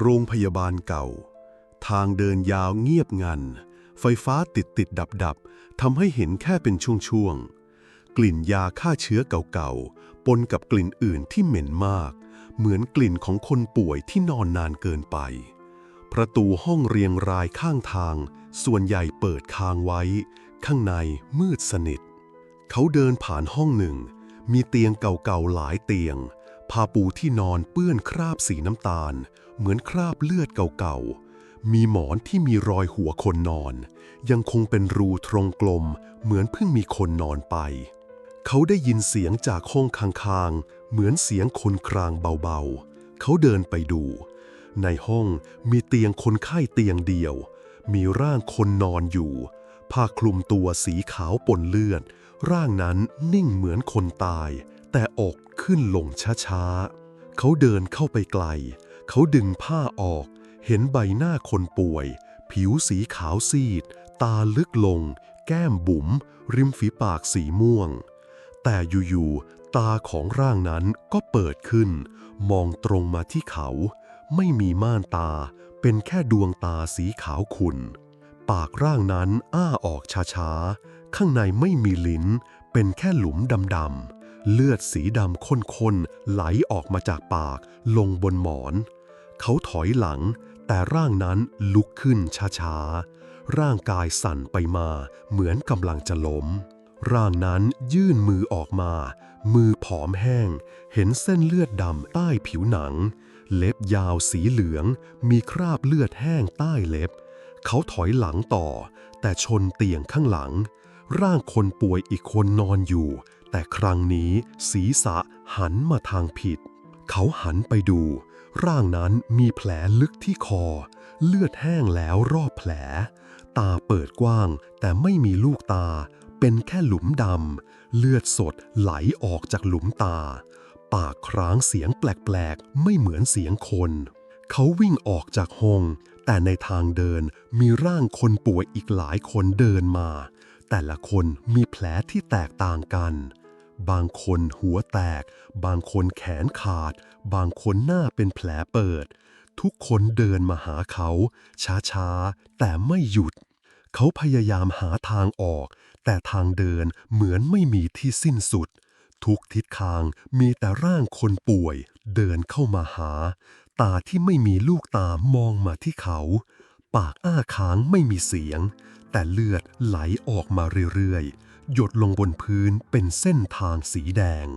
โรงพยาบาลเก่า ทางเดินยาวเงียบงัน ไฟฟ้าติดติดดับดับทำให้เห็นแค่เป็นช่วงๆ กลิ่นยาฆ่าเชื้อเก่าๆ ปนกับกลิ่นอื่นที่เหม็นมาก เหมือนกลิ่นของคนป่วยที่นอนนานเกินไป ประตูห้องเรียงรายข้างทาง ส่วนใหญ่เปิดค้างไว้ ข้างในมืดสนิท เขาเดินผ่านห้องหนึ่ง มีเตียงเก่าๆหลายเตียง ผ้าปูที่นอนเปื้อนคราบสีน้ำตาล เหมือนคราบเลือดเก่าๆ มีหมอนที่มีรอยหัวคนนอน ยังคงเป็นรูตรงกลม เหมือนเพิ่งมีคนนอนไป เขาได้ยินเสียงจากห้องข้างๆ เหมือนเสียงคนครางเบาๆ เขาเดินไปดู ในห้องมีเตียงคนไข้เตียงเดียว มีร่างคนนอนอยู่ ผ้าคลุมตัวสีขาวปนเลือด ร่างนั้นนิ่งเหมือนคนตาย แต่อกขึ้นลงช้าๆ เขาเดินเข้าไปไกล เขาดึงผ้าออก เห็นใบหน้าคนป่วย ผิวสีขาวซีด ตาลึกลง แก้มบุ๋ม ริมฝีปากสีม่วง แต่อยู่ๆ ตาของร่างนั้นก็เปิดขึ้น มองตรงมาที่เขา ไม่มีม่านตา เป็นแค่ดวงตาสีขาวขุ่น ปากร่างนั้นอ้าออกช้าๆ ข้างในไม่มีลิ้น เป็นแค่หลุมดำๆ เลือดสีดำข้นๆไหลออกมาจากปาก ลงบนหมอน เขาถอยหลัง แต่ร่างนั้นลุกขึ้นช้าๆ ร่างกายสั่นไปมาเหมือนกำลังจะล้ม ร่างนั้นยื่นมือออกมา มือผอมแห้ง เห็นเส้นเลือดดำใต้ผิวหนัง เล็บยาวสีเหลือง มีคราบเลือดแห้งใต้เล็บ เขาถอยหลังต่อ แต่ชนเตียงข้างหลัง ร่างคนป่วยอีกคนนอนอยู่ แต่ครั้งนี้ศีรษะหันมาทางผิด เขาหันไปดู ร่างนั้นมีแผลลึกที่คอ เลือดแห้งแล้วรอบแผล ตาเปิดกว้าง แต่ไม่มีลูกตา เป็นแค่หลุมดำ เลือดสดไหลออกจากหลุมตา ปากคร้างเสียงแปลกๆ ไม่เหมือนเสียงคน เขาวิ่งออกจากห้องแต่ในทางเดินมีร่างคนป่วยอีกหลายคนเดินมา แต่ละคนมีแผลที่แตกต่างกัน บางคนหัวแตก บางคนแขนขาด บางคนหน้าเป็นแผลเปิด ทุกคนเดินมาหาเขา ช้าๆ แต่ไม่หยุด เขาพยายามหาทางออก แต่ทางเดินเหมือนไม่มีที่สิ้นสุด ทุกทิศทางมีแต่ร่างคนป่วย เดินเข้ามาหา ตาที่ไม่มีลูกตามองมาที่เขา ปากอ้าค้างไม่มีเสียง แต่เลือดไหลออกมาเรื่อยๆ หยดลงบนพื้นเป็นเส้นทางสีแดง